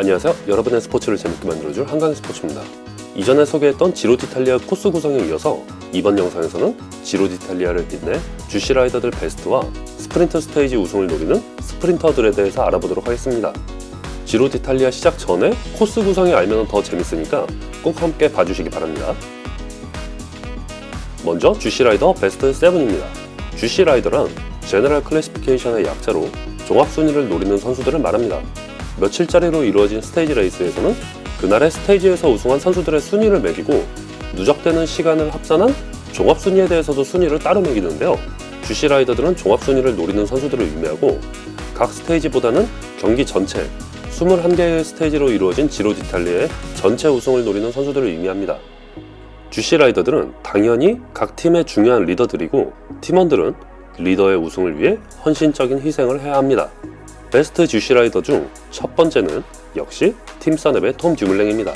안녕하세요. 여러분의 스포츠를 재밌게 만들어줄 한강 스포츠입니다. 이전에 소개했던 지로 디탈리아 코스 구성에 이어서 이번 영상에서는 지로 디탈리아를 빛내 주시 라이더들 베스트와 스프린터 스테이지 우승을 노리는 스프린터들에 대해서 알아보도록 하겠습니다. 지로 디탈리아 시작 전에 코스 구성이 알면 더 재밌으니까 꼭 함께 봐주시기 바랍니다. 먼저 주시 라이더 베스트 7입니다. 주시 라이더란 제너럴 클래시피케이션의 약자로 종합 순위를 노리는 선수들을 말합니다. 며칠짜리로 이루어진 스테이지 레이스에서는 그날의 스테이지에서 우승한 선수들의 순위를 매기고 누적되는 시간을 합산한 종합 순위에 대해서도 순위를 따로 매기는데요. 주시 라이더들은 종합 순위를 노리는 선수들을 의미하고 각 스테이지보다는 경기 전체 21개의 스테이지로 이루어진 지로 디탈리의 전체 우승을 노리는 선수들을 의미합니다. 주시 라이더들은 당연히 각 팀의 중요한 리더들이고 팀원들은 리더의 우승을 위해 헌신적인 희생을 해야 합니다. 베스트 주시 라이더 중 첫 번째는 역시 팀 서넵의 톰 듀물랭입니다.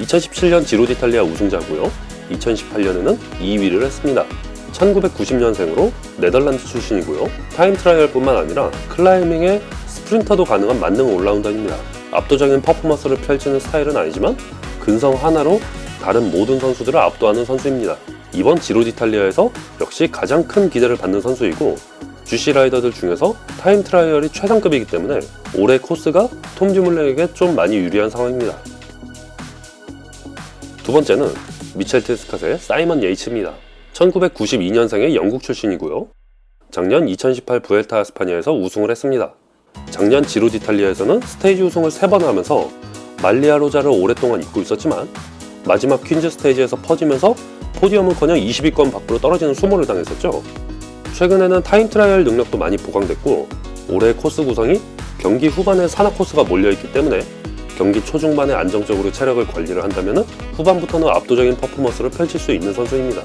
2017년 지로 디탈리아 우승자고요. 2018년에는 2위를 했습니다. 1990년생으로 네덜란드 출신이고요. 타임 트라이얼뿐만 아니라 클라이밍의 스프린터도 가능한 만능 올라운더입니다. 압도적인 퍼포먼스를 펼치는 스타일은 아니지만 근성 하나로 다른 모든 선수들을 압도하는 선수입니다. 이번 지로 디탈리아에서 역시 가장 큰 기대를 받는 선수이고 주시 라이더들 중에서 타임 트라이얼이 최상급이기 때문에 올해 코스가 톰 듀물랭에게 좀 많이 유리한 상황입니다. 두 번째는 미첼 테스컷의 사이먼 예이츠입니다. 1992년생의 영국 출신이고요. 작년 2018 부엘타 아스파니아에서 우승을 했습니다. 작년 지로 디탈리아에서는 스테이지 우승을 3번 하면서 말리아 로자를 오랫동안 잇고 있었지만 마지막 퀸즈 스테이지에서 퍼지면서 포디엄은커녕 20위권 밖으로 떨어지는 수모를 당했었죠. 최근에는 타임 트라이얼 능력도 많이 보강됐고 올해 코스 구성이 경기 후반에 산악 코스가 몰려있기 때문에 경기 초중반에 안정적으로 체력을 관리를 한다면 후반부터는 압도적인 퍼포먼스를 펼칠 수 있는 선수입니다.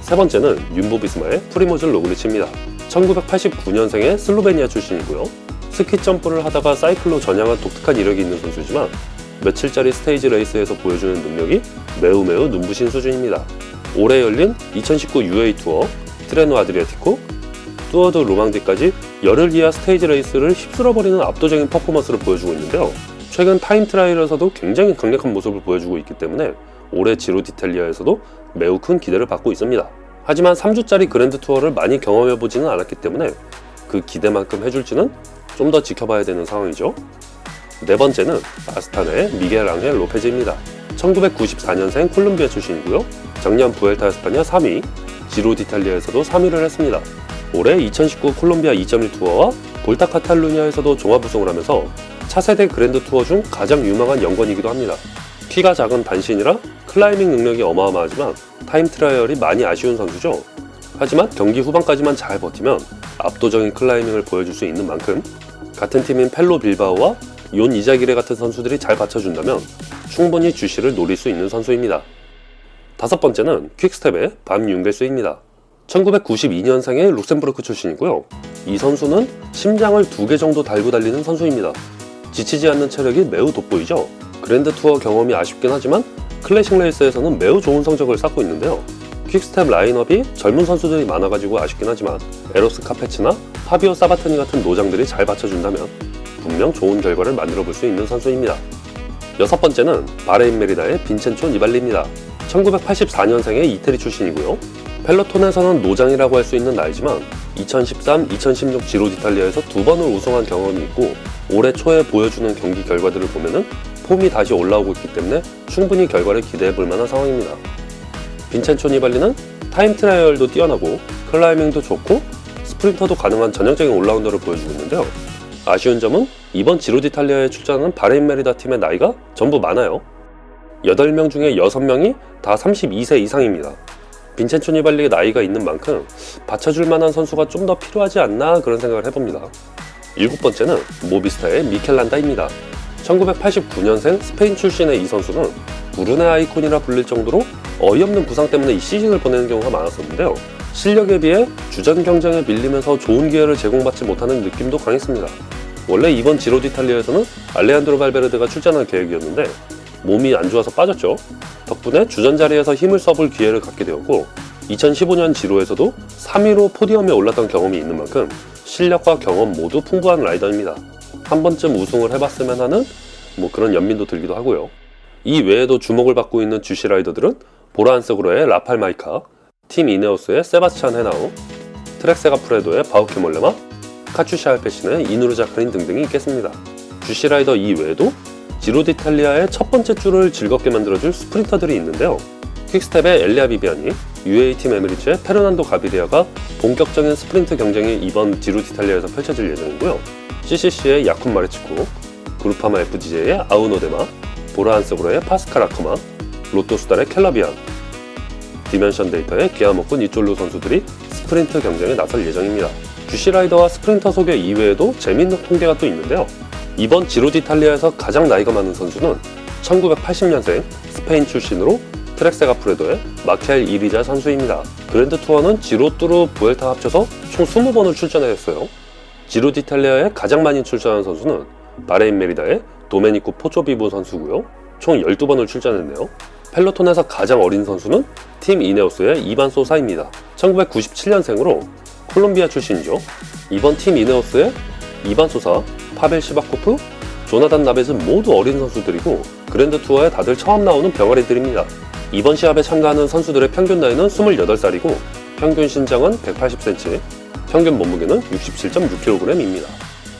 세 번째는 윤보 비스마의 프리모즐 로그리치입니다. 1989년생의 슬로베니아 출신이고요. 스키 점프를 하다가 사이클로 전향한 독특한 이력이 있는 선수지만 며칠짜리 스테이지 레이스에서 보여주는 능력이 매우 매우 눈부신 수준입니다. 올해 열린 2019 UA 투어, 트레노 아드리아티코, 뚜어드 로망디까지 열흘 이하 스테이지 레이스를 휩쓸어버리는 압도적인 퍼포먼스를 보여주고 있는데요. 최근 타임 트라이얼에서도 굉장히 강력한 모습을 보여주고 있기 때문에 올해 지로 디텔리아에서도 매우 큰 기대를 받고 있습니다. 하지만 3주짜리 그랜드 투어를 많이 경험해보지는 않았기 때문에 그 기대만큼 해줄지는 좀 더 지켜봐야 되는 상황이죠. 네 번째는 아스타나의 미겔 앙헬 로페즈입니다. 1994년생 콜롬비아 출신이고요. 작년 부엘타 에스파니아 3위, 지로 디탈리아에서도 3위를 했습니다. 올해 2019 콜롬비아 2.1 투어와 볼타 카탈루냐에서도 종합 우승을 하면서 차세대 그랜드 투어 중 가장 유망한 연건이기도 합니다. 키가 작은 단신이라 클라이밍 능력이 어마어마하지만 타임 트라이얼이 많이 아쉬운 선수죠. 하지만 경기 후반까지만 잘 버티면 압도적인 클라이밍을 보여줄 수 있는 만큼 같은 팀인 펠로 빌바오와 욘 이자기레 같은 선수들이 잘 받쳐준다면 충분히 주시를 노릴 수 있는 선수입니다. 다섯 번째는 퀵스텝의 밤 융겔스입니다. 1992년생의 룩셈부르크 출신이고요. 이 선수는 심장을 두 개 정도 달고 달리는 선수입니다. 지치지 않는 체력이 매우 돋보이죠. 그랜드 투어 경험이 아쉽긴 하지만 클래식 레이스에서는 매우 좋은 성적을 쌓고 있는데요. 퀵스텝 라인업이 젊은 선수들이 많아가지고 아쉽긴 하지만 에로스 카페츠나 파비오 사바트니 같은 노장들이 잘 받쳐준다면 분명 좋은 결과를 만들어 볼 수 있는 선수입니다. 여섯 번째는 바레인 메리다의 빈첸초 니발리입니다. 1984년생의 이태리 출신이고요. 펠로톤에서는 노장이라고 할 수 있는 나이지만 2013, 2016 지로 디탈리아에서 두 번을 우승한 경험이 있고 올해 초에 보여주는 경기 결과들을 보면은 폼이 다시 올라오고 있기 때문에 충분히 결과를 기대해 볼 만한 상황입니다. 빈첸초 니발리는 타임 트라이얼도 뛰어나고 클라이밍도 좋고 스프린터도 가능한 전형적인 올라운더를 보여주고 있는데요. 아쉬운 점은 이번 지로 디탈리아에 출전하는 바레인 메리다 팀의 나이가 전부 많아요. 8명 중에 6명이 다 32세 이상입니다. 빈첸초 니발리의 나이가 있는 만큼 받쳐줄 만한 선수가 좀 더 필요하지 않나 그런 생각을 해봅니다. 일곱 번째는 모비스타의 미켈란다입니다. 1989년생 스페인 출신의 이 선수는 불운의 아이콘이라 불릴 정도로 어이없는 부상 때문에 이 시즌을 보내는 경우가 많았었는데요. 실력에 비해 주전 경쟁에 밀리면서 좋은 기회를 제공받지 못하는 느낌도 강했습니다. 원래 이번 지로 디탈리아에서는 알레한드로 발베르데가 출전할 계획이었는데 몸이 안 좋아서 빠졌죠. 덕분에 주전 자리에서 힘을 써볼 기회를 갖게 되었고 2015년 지로에서도 3위로 포디엄에 올랐던 경험이 있는 만큼 실력과 경험 모두 풍부한 라이더입니다. 한 번쯤 우승을 해봤으면 하는 뭐 그런 연민도 들기도 하고요. 이 외에도 주목을 받고 있는 주시 라이더들은 보라한색으로의 라팔 마이카, 팀 이네오스의 세바스찬 헤나우, 트렉세가 프레도의 바우케 몰레마, 카츄샤 알페신의 이누르 자카린 등등이 있겠습니다. 주시 라이더 이외에도 지로 디탈리아의 첫 번째 줄을 즐겁게 만들어줄 스프린터들이 있는데요. 퀵스텝의 엘리아 비비안이, UAE 팀 에미리츠의 페르난도 가비리아가 본격적인 스프린트 경쟁이 이번 지로 디탈리아에서 펼쳐질 예정이고요. CCC의 야쿤 마레치코, 그루파마 FDJ의 아우노데마, 보라한스브로의 파스칼 아커마, 로또 수달의 켈라비안, 디멘션 데이터의 기아목군 이쫄루 선수들이 스프린트 경쟁에 나설 예정입니다. 주시 라이더와 스프린터 소개 이외에도 재밌는 통계가 또 있는데요. 이번 지로 디탈리아에서 가장 나이가 많은 선수는 1980년생 스페인 출신으로 트렉세가 프레도의 마켈 이리자 선수입니다. 그랜드 투어는 지로 뚜루 부엘타 합쳐서 총 20번을 출전하였어요. 지로 디탈리아에 가장 많이 출전한 선수는 바레인 메리다의 도메니코 포초비보 선수고요. 총 12번을 출전했네요. 펠로톤에서 가장 어린 선수는 팀 이네오스의 이반 소사입니다. 1997년생으로 콜롬비아 출신이죠. 이번 팀 이네오스의 이반 소사, 파벨 시바코프, 조나단 나벳은 모두 어린 선수들이고 그랜드 투어에 다들 처음 나오는 병아리들입니다. 이번 시합에 참가하는 선수들의 평균 나이는 28살이고 평균 신장은 180cm, 평균 몸무게는 67.6kg입니다.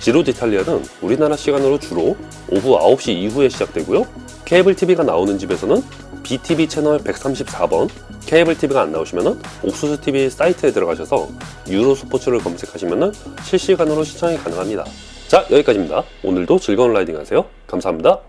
지로 디탈리아는 우리나라 시간으로 주로 오후 9시 이후에 시작되고요. 케이블 TV가 나오는 집에서는 BTV 채널 134번, 케이블 TV가 안 나오시면 옥수수 TV 사이트에 들어가셔서 유로 스포츠를 검색하시면 실시간으로 시청이 가능합니다. 자, 여기까지입니다. 오늘도 즐거운 라이딩 하세요. 감사합니다.